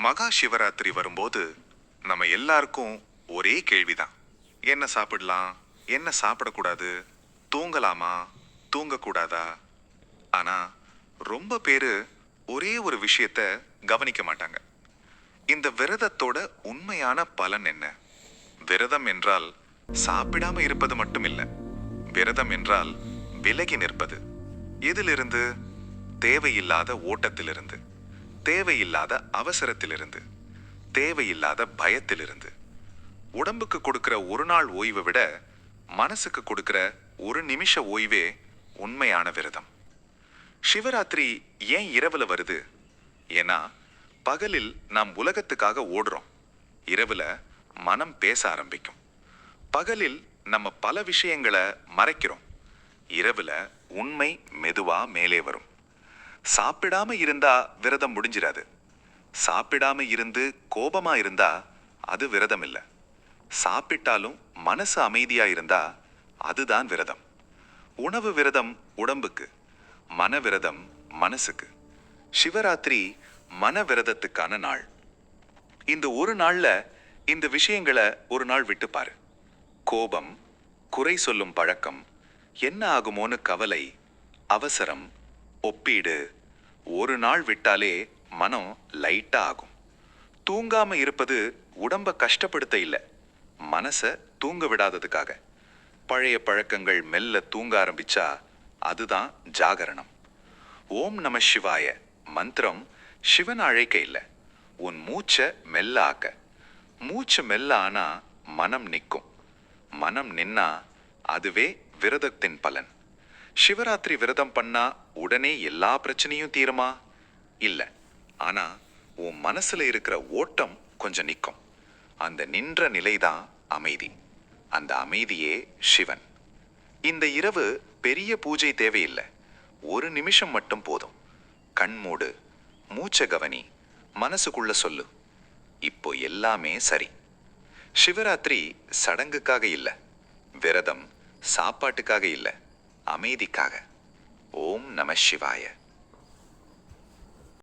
மகா சிவராத்திரி வரும்போது நம்ம எல்லாருக்கும் ஒரே கேள்விதான். என்ன சாப்பிடலாம்? என்ன சாப்பிடக்கூடாது? தூங்கலாமா? தூங்கக்கூடாதா? ஆனால் ரொம்ப பேர் ஒரே ஒரு விஷயத்த கவனிக்க மாட்டாங்க. இந்த விரதத்தோட உண்மையான பலன் என்ன? விரதம் என்றால் சாப்பிடாம இருப்பது மட்டும் இல்லை விரதம் என்றால் விலகி நிற்பது. எதிலிருந்து? தேவையில்லாத ஓட்டத்திலிருந்து. தேவையில்லாத அவசரத்திலிருந்து தேவையில்லாத பயத்திலிருந்து. உடம்புக்கு கொடுக்கிற ஒரு நாள் ஓய்வை விட மனசுக்கு கொடுக்கிற ஒரு நிமிஷ ஓய்வே உண்மையான விரதம். சிவராத்திரி ஏன் இரவுல வருது? ஏன்னா பகலில் நாம் உலகத்துக்காக ஓடுறோம். இரவுல மனம் பேச ஆரம்பிக்கும். பகலில் நம்ம பல விஷயங்களை மறைக்கிறோம். இரவுல உண்மை மெதுவா மேலே வரும். சாப்பிடாம இருந்தா விரதம் முடிஞ்சிடாது சாப்பிடாம இருந்து கோபமா இருந்தா அது விரதம் இல்ல சாப்பிட்டாலும் மனசு அமைதியா இருந்தா அதுதான் விரதம். உணவு விரதம் உடம்புக்கு மன விரதம் மனசுக்கு. சிவராத்திரி மன விரதத்துக்கான நாள். இந்த ஒரு நாள்ல இந்த விஷயங்களை ஒரு நாள் விட்டு பாரு. கோபம் குறை சொல்லும் பழக்கம் என்ன ஆகுமோன்னு கவலை அவசரம் ஒப்பீடு. ஒரு நாள் விட்டாலே மனம் லைட்டா ஆகும். தூங்காம இருப்பது உடம்ப கஷ்டப்படுத்த இல்ல. மனச தூங்க விடாததுக்காக. பழைய பழக்கங்கள் மெல்ல தூங்க ஆரம்பிச்சா அதுதான் ஜாகரணம். ஓம் நம சிவாய. மந்திரம் சிவன் அழைக்க இல்ல. உன் மூச்சை மெல்ல ஆக்க. மூச்சு மெல்ல ஆனா மனம் நிற்கும் மனம் நின்னா அதுவே விரதத்தின் பலன். சிவராத்திரி விரதம் பண்ணா உடனே எல்லா பிரச்சனையும் தீருமா? இல்ல. ஆனா உன் மனசுல இருக்கிற ஓட்டம் கொஞ்சம் நிற்கும் அந்த நின்ற நிலைதான் அமைதி. அந்த அமைதியே சிவன். இந்த இரவு பெரிய பூஜை தேவையில்லை. ஒரு நிமிஷம் மட்டும் போதும். கண் மூடு மூச்ச கவனி மனசுக்குள்ள சொல்லு. இப்போ எல்லாமே சரி. சிவராத்திரி சடங்குக்காக இல்ல. விரதம் சாப்பாட்டுக்காக இல்ல. அமைதிக்காக. ஓம் நம சிவாய